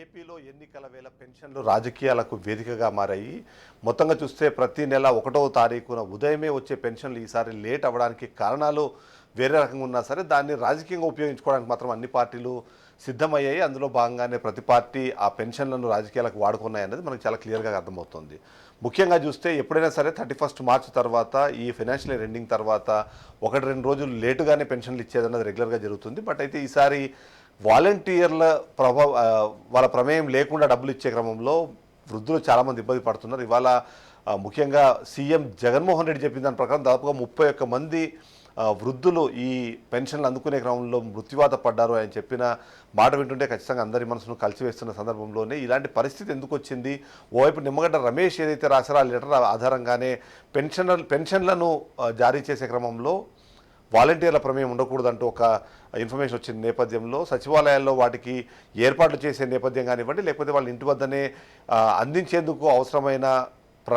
ఏపీలో ఎన్నికల వేళ పెన్షన్లు రాజకీయాలకు వేదికగా మారాయి. మొత్తంగా చూస్తే ప్రతి నెల ఒకటవ తారీఖున ఉదయమే వచ్చే పెన్షన్లు ఈసారి లేట్ అవ్వడానికి కారణాలు వేరే రకంగా ఉన్నా సరే దాన్ని రాజకీయంగా ఉపయోగించుకోవడానికి మాత్రం అన్ని పార్టీలు సిద్ధమయ్యాయి. అందులో భాగంగానే ప్రతి పార్టీ ఆ పెన్షన్లను రాజకీయాలకు వాడుకున్నాయి అనేది మనకు చాలా క్లియర్గా అర్థమవుతుంది. ముఖ్యంగా చూస్తే ఎప్పుడైనా సరే థర్టీ ఫస్ట్ మార్చ్ తర్వాత ఈ ఫైనాన్షియల్ ఎండింగ్ తర్వాత ఒకటి రెండు రోజులు లేటుగానే పెన్షన్లు ఇచ్చేది అనేది రెగ్యులర్గా జరుగుతుంది. బట్ అయితే ఈసారి వాలంటీర్ల ప్రభావ వాళ్ళ ప్రమేయం లేకుండా డబ్బులు ఇచ్చే క్రమంలో వృద్ధులు చాలామంది ఇబ్బంది పడుతున్నారు. ఇవాళ ముఖ్యంగా సీఎం జగన్మోహన్ రెడ్డి చెప్పిన దాని ప్రకారం దాదాపుగా ముప్పై ఒక్క మంది వృద్ధులు ఈ పెన్షన్లు అందుకునే క్రమంలో మృత్యువాత పడ్డారు ఆయన చెప్పిన మాట వింటుంటే ఖచ్చితంగా అందరి మనసును కలిసివేస్తున్న సందర్భంలోనే ఇలాంటి పరిస్థితి ఎందుకు వచ్చింది? ఓవైపు నిమ్మగడ్డ రమేష్ ఏదైతే రాశారో ఆ లెటర్ ఆధారంగానే పెన్షన్ పెన్షన్లను జారీ చేసే క్రమంలో వాలంటీర్ల ప్రమేయం ఉండకూడదంటూ ఒక ఇన్ఫర్మేషన్ వచ్చిన నేపథ్యంలో సచివాలయాల్లో వాటికి ఏర్పాట్లు చేసే నేపథ్యం కానివ్వండి లేకపోతే వాళ్ళ ఇంటి వద్దనే అందించేందుకు అవసరమైన ప్ర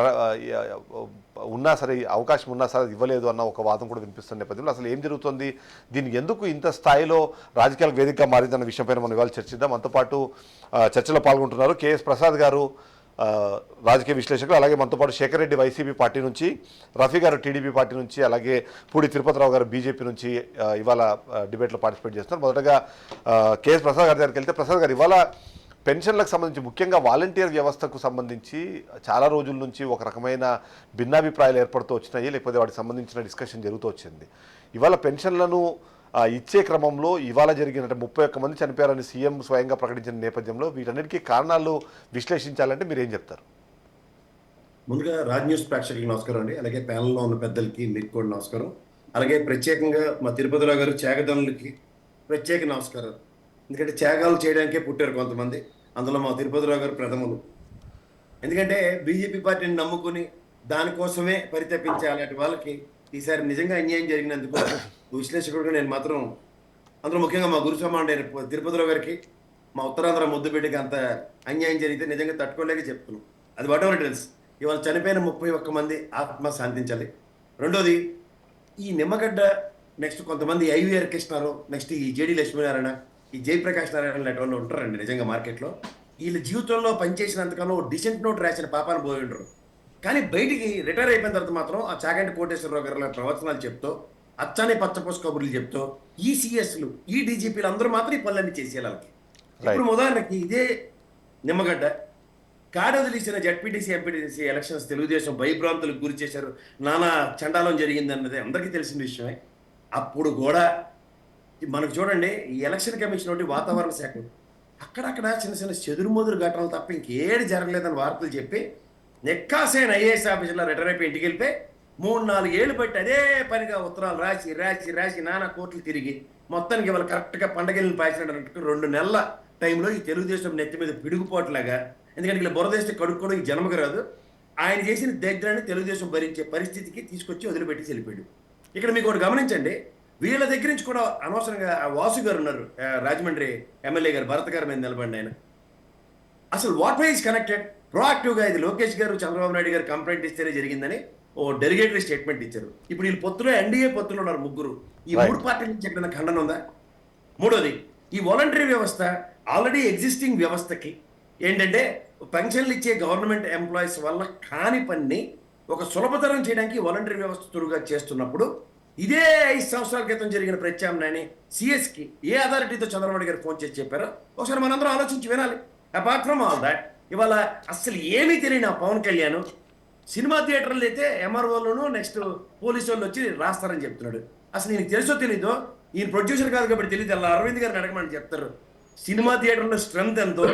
ఉన్నా సరే అవకాశం ఉన్నా సరే ఇవ్వలేదు అన్న ఒక వాదం కూడా వినిపిస్తున్న నేపథ్యంలో అసలు ఏం జరుగుతుంది దీన్ని ఎందుకు ఇంత స్థాయిలో రాజకీయాల వేదికగా మారిందన్న విషయంపైన మనం ఇవాళ చర్చిద్దాం. అంతపాటు చర్చలో పాల్గొంటున్నారు కేఎస్ ప్రసాద్ గారు రాజకీయ విశ్లేషకులు అలాగే మనతో పాటు శేఖర్ రెడ్డి వైసీపీ పార్టీ నుంచి రఫీ గారు టీడీపీ పార్టీ నుంచి అలాగే పూడి తిరుపతిరావు గారు బీజేపీ నుంచి ఇవాళ డిబేట్లో పార్టిసిపేట్ చేస్తున్నారు. మొదటగా కేఎస్ ప్రసాద్ గారి దగ్గరికి వెళ్తే ప్రసాద్ గారు ఇవాళ పెన్షన్లకు సంబంధించి ముఖ్యంగా వాలంటీర్ వ్యవస్థకు సంబంధించి చాలా రోజుల నుంచి ఒక రకమైన భిన్నాభిప్రాయాలు ఏర్పడుతూ వచ్చినాయి లేకపోతే వాటికి సంబంధించిన డిస్కషన్ జరుగుతూ వచ్చింది. ఇవాళ పెన్షన్లను ఇచ్చే క్రమంలో ఇవాళ జరిగిన అంటే ముప్పై ఒక్క మంది చనిపోయారని సీఎం స్వయంగా ప్రకటించిన నేపథ్యంలో వీటన్నిటికీ కారణాలు విశ్లేషించాలంటే మీరు ఏం చెప్తారు? ముందుగా రాజ్ న్యూస్ ప్రేక్షకులకు నమస్కారం అండి. అలాగే ప్యానల్లో ఉన్న పెద్దలకి మీకు కూడా నమస్కారం. అలాగే ప్రత్యేకంగా మా తిరుపతిరావు గారు త్యాగదనులకి ప్రత్యేక నమస్కారం ఎందుకంటే త్యాగాలు చేయడానికే పుట్టారు కొంతమంది. అందులో మా తిరుపతిరావు గారు ప్రథములు. ఎందుకంటే బీజేపీ పార్టీని నమ్ముకుని దానికోసమే పరితపించాలి వాళ్ళకి ఈసారి నిజంగా అన్యాయం జరిగినందుకు విశ్లేషకుడుగా నేను మాత్రం అందులో ముఖ్యంగా మా గురుస్వామి తిరుపతిలో గారికి మా ఉత్తరాంధ్ర ముద్దుబిడ్డకి అంత అన్యాయం జరిగితే నిజంగా తట్టుకోలేక చెప్తున్నాం. అది వాట్ ఎవర్ ఇవాళ చనిపోయిన ముప్పై ఒక్క మంది ఆత్మ శాంతించాలి. రెండోది ఈ నిమ్మగడ్డ నెక్స్ట్ కొంతమంది ఐవీఆర్ కృష్ణారావు నెక్స్ట్ ఈ జేడి లక్ష్మీనారాయణ ఈ జయప్రకాష్ నారాయణ లాంటి వాళ్ళు ఉంటారండి నిజంగా మార్కెట్లో. వీళ్ళ జీవితంలో పనిచేసినంతకాలం డిసెంట్ నోట్ రాసిన పాపాన్ని పోయి ఉండరు కానీ బయటికి రిటైర్ అయిపోయిన తర్వాత మాత్రం ఆ చాగంటి కోటేశ్వరరావు గారి ప్రవచనాలు చెప్తూ అచ్చాని పచ్చపోసు కబుర్లు చెప్తూ ఈ సిఎస్లు ఈ డీజీపీలు అందరూ మాత్రం ఈ పనులన్నీ చేసేయాలి వాళ్ళకి. ఇప్పుడు ఉదాహరణకి ఇదే నిమ్మగడ్డ. కాడ వదిలేసిన జడ్పీటీసీ ఎంపీటీసీ ఎలక్షన్స్ తెలుగుదేశం భయభ్రాంతులకు గురి చేశారు. నానా చండాలం జరిగింది అన్నది అందరికీ తెలిసిన విషయమే. అప్పుడు కూడా మనకు చూడండి ఈ ఎలక్షన్ కమిషన్ ఒకటి వాతావరణ శాఖ అక్కడక్కడ చిన్న చిన్న చెదురుమదురు ఘటనలు తప్ప ఇంకేది జరగలేదని వార్తలు చెప్పి నెక్కాసైన ఐఏఎస్ ఆఫీసర్లో రిటైర్ అయిపోయి ఇంటికి వెళ్ళిపోయి మూడు నాలుగు ఏళ్ళు పెట్టి అదే పనిగా ఉత్తరాలు రాసి రాసి రాసి నానా కోట్లు తిరిగి మొత్తానికి ఇవాళ కరెక్ట్గా పండగలను పాసినట్టు రెండు నెలల టైంలో ఈ తెలుగుదేశం నెత్తి మీద పిడుగుపోట్లాగా ఎందుకంటే ఇలా బురదేస్తే కడుక్కోవడం ఈ జన్మకు రాదు. ఆయన చేసిన దగ్గరని తెలుగుదేశం భరించే పరిస్థితికి తీసుకొచ్చి వదిలిపెట్టి వెళ్ళిపోయాడు. ఇక్కడ మీకు ఒకటి గమనించండి. వీళ్ళ దగ్గర నుంచి కూడా అనవసరంగా ఆ వాసు గారు ఉన్నారు. రాజమండ్రి ఎమ్మెల్యే గారు భరత్ గారి మీద నిలబడి ఆయన. అసలు వాట్ వై ఇస్ కనెక్టెడ్ ప్రోయాక్టివ్గా ఇది లోకేష్ గారు చంద్రబాబు నాయుడు గారు కంప్లైంట్ ఇస్తేనే జరిగిందని ఓ డెలిగేటరీ స్టేట్మెంట్ ఇచ్చారు. ఇప్పుడు వీళ్ళు పొత్తులో ఎన్డీఏ పొత్తులో ఉన్నారు ముగ్గురు. ఈ. మూడు పార్టీల నుంచి ఎక్కడైనా ఖండన ఉందా? మూడోది ఈ వాలంటరీ వ్యవస్థ ఆల్రెడీ ఎగ్జిస్టింగ్ వ్యవస్థకి ఏంటంటే పెన్షన్లు ఇచ్చే గవర్నమెంట్ ఎంప్లాయీస్ వల్ల కాని పని ఒక సులభతరం చేయడానికి వాలంటరీ వ్యవస్థ తురుగా చేస్తున్నప్పుడు ఇదే ఐదు సంవత్సరాల క్రితం జరిగిన ప్రత్యామ్నాయాన్ని సిఎస్కి ఏ అథారిటీతో చంద్రబాబు గారు ఫోన్ చేసి చెప్పారో ఒకసారి మనందరం ఆలోచించి వినాలి. అపార్ట్ ఫ్రమ్ ఆల్ దాట్ ఇవాళ అసలు ఏమీ తెలియని పవన్ కళ్యాణ్ సినిమా థియేటర్లు అయితే ఎంఆర్ఓలను నెక్స్ట్ పోలీసు వాళ్ళు వచ్చి రాస్తారని చెప్తున్నాడు. అసలు ఈయనకి తెలుసో తెలీదో? ఈయన ప్రొడ్యూసర్ కాదు కాబట్టి తెలియదు అలా అరవింద్ గారిని అడగమని చెప్తారు. సినిమా థియేటర్లో స్ట్రెంత్ ఎంతో?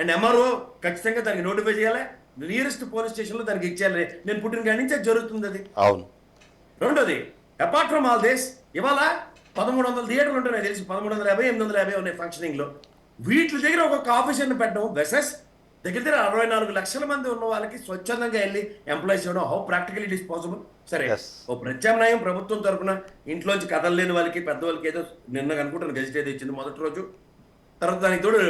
అండ్ ఎంఆర్ఓ ఖచ్చితంగా దానికి నోటిఫై చేయాలి. నియరెస్ట్ పోలీస్ స్టేషన్లో దానికి ఇచ్చేయాలి. నేను పుట్టిన కాడి నుంచి జరుగుతుంది అది. అవును. రెండోది అపార్ట్ ఫ్రమ్ ఆల్ దిస్ ఇవాళ పదమూడు వందల థియేటర్లు ఉంటున్నాయి. తెలిసి పదమూడు వందల యాభై ఎనిమిది వందల యాభై ఉన్నాయి ఫంక్షనింగ్లో. వీటి దగ్గర ఒక్కొక్క ఆఫీసర్ని పెట్టడం వెసెస్ దగ్గర దగ్గర అరవై నాలుగు లక్షల మంది ఉన్న వాళ్ళకి స్వచ్ఛందంగా వెళ్ళి ఎంప్లాయీస్ ఇవ్వడం how practical it is possible సరే. ఓ ప్రత్యామ్నాయం ప్రభుత్వం తరపున ఇంట్లోంచి కదలలేని వాళ్ళకి పెద్దవాళ్ళకి ఏదో నిన్న అనుకుంటాను గెజిట్ ఏదో ఇచ్చింది మొదటి రోజు. తర్వాత దానికి తోడు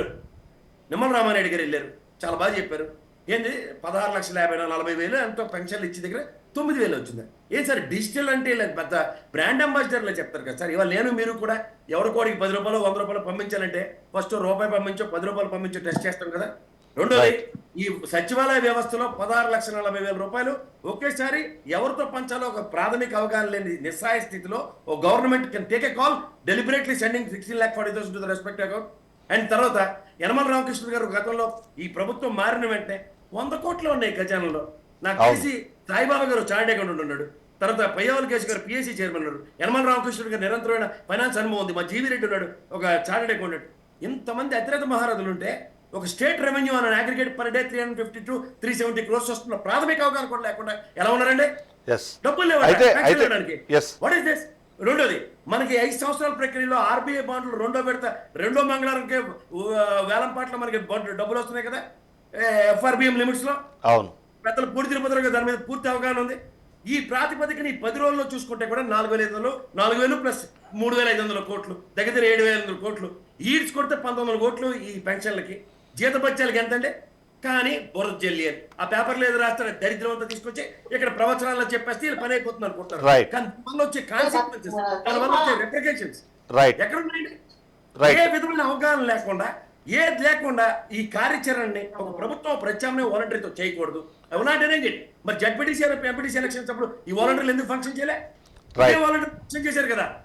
నిమ్మల రామారెడ్డి గారు వెళ్ళారు. చాలా బాగా చెప్పారు. ఏంది? పదహారు లక్షల యాభై నలభై వేలు ఎంతో పెన్షన్లు ఇచ్చి దగ్గర తొమ్మిది వేలు వచ్చింది. ఏం సార్ డిజిటల్ అంటే ఇలా పెద్ద బ్రాండ్ అంబాసిడర్లు చెప్తారు కదా సార్? ఇవాళ నేను మీరు కూడా ఎవరి కోడికి పది రూపాయలు వంద రూపాయలు పంపించాలంటే ఫస్ట్ రూపాయి పంపించో పది రూపాయలు పంపించో టెస్ట్ చేస్తాం కదా. రెండోది. ఈ సచివాలయ వ్యవస్థలో పదహారు లక్షల నలభై వేల రూపాయలు. ఒకేసారి ఎవరితో పంచాలో ఒక ప్రాథమిక అవగాహన లేని నిస్సాయ స్థితిలో ఓ government can take a call deliberately sending sixteen lakh forty thousand to the respect account. And తర్వాత యనమల రామకృష్ణ గారు గతంలో ఈ ప్రభుత్వం మారిన వెంటనే వంద కోట్లు ఉన్నాయి ఖజానాలో. నాకు. తెలిసి సాయిబాబా గారు చార్ట్ అకౌంట్ ఉన్నాడు. తర్వాత పయ్యావల కేసు గారు పిఎస్సీ చైర్మన్ ఉన్నారు. యనమల రామకృష్ణ గారు నిరంతరమైన ఫైనాన్స్ అనుభవం ఉంది. మా జీవి రెడ్డి ఉన్నాడు. ఒక చార్టెడ్ అకౌంటెంట్ ఇంతమంది అతిరేత మహారాజులు ఉంటే ఒక స్టేట్ రెవెన్యూ అన్న aggregate per day three hundred fifty two three seventy crores వస్తున్న ప్రాథమిక అవగాహన కూడా లేకుండా ఎలా ఉన్నారండి? డబ్బులు. వాట్ దిస్ రెండోది మనకి ఐదు సంవత్సరాల ప్రక్రియలో ఆర్బీఐ బాండ్లు రెండో విడత రెండో మంగళవారంకే వేలం పాటలో మనకి డబ్బులు వస్తున్నాయి కదా? ఎఫ్ఆర్బిఎం లిమిట్స్లో? అవును. పెద్దలు పూర్తి తిరుపతిలో దాని మీద పూర్తి అవగాహన ఉంది. ఈ ప్రాతిపదికని పది రోజుల్లో చూసుకుంటే కూడా నాలుగు వేల ఐదు వందలు నాలుగు వేలు ప్లస్ మూడు వేల ఐదు వందల కోట్లు దగ్గర దగ్గర ఏడు వేల ఐదు వందల కోట్లు ఈడ్స్ కొడితే పంతొమ్మిది వందల కోట్లు ఈ పెన్షన్లకి. జీతపత్యాలకి ఎంత అంటే కానీ బురద జల్లి అని ఆ పేపర్లో ఏదో రాస్తారు దరిద్రం అంతా తీసుకొచ్చి ఇక్కడ ప్రవచనాల్లో చెప్పేస్తే వీళ్ళు పని అయిపోతుంది అనుకుంటారు Right. కానీ దానివల్ల వచ్చే కాన్సిక్వెన్సెస్ దానివల్ల వచ్చే రెప్లికేషన్స్ ఎక్కడ ఉన్నాయండి. ఏ విధమైన అవగాహన లేకుండా ఏది లేకుండా ఈ కార్యాచరణని ఒక ప్రభుత్వం ప్రత్యామ్నాయ వాలంటీర్తో చేయకూడదు. అవునాంటేనే మరి జడ్పీటీసీ ఎంపీటీసీ ఎలక్షన్స్ అప్పుడు ఈ వాలంటీర్లు ఎందుకు ఫంక్షన్ చేయలే. వాలంటీర్ ఫంక్షన్ చేశారు కదా.